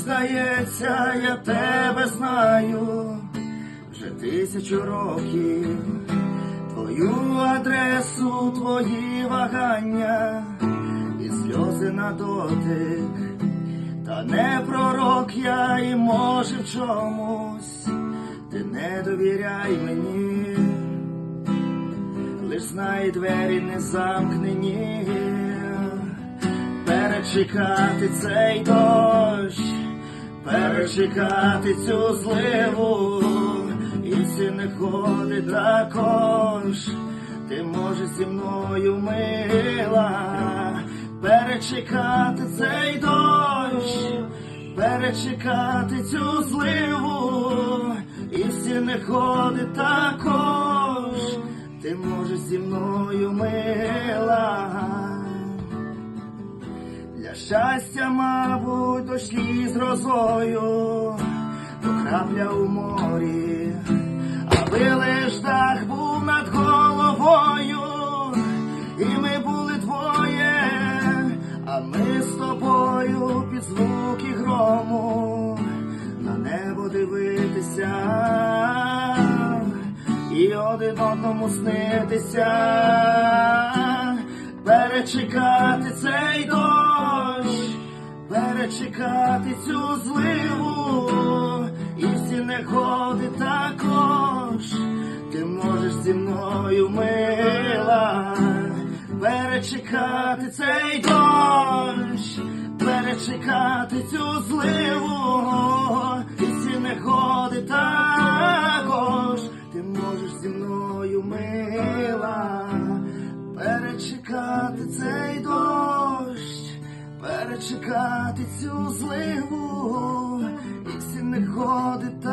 здається, я тебе знаю. Вже тисячу років. Твою адресу, твої вагання. І сльози на дотик. Та не пророк я і може в чомусь, ти не довіряй мені, лиш знай двері не замкнені, перечекати цей дощ, перечекати цю зливу, і всі негоди також, ти можеш зі мною мила, перечекати цей дощ, перечекати цю зливу, і всі негоди також, ти можеш зі мною мила. Для щастя, мабуть, дощі з грозою, то крапля у морі, аби лиш дах був над головою, і ми були двоє, а ми з тобою під звуки грому на небо дивитися і один одному снитися, перечекати цей дощ, перечекати цю зливу, і всі негоди також, ти можеш зі мною мила, перечекати цей дощ, перечекати цю зливу, і всі негоди також, ти можеш зі мною мила, перечекати цей дощ, перечекати цю зливу, і всі не ходить ти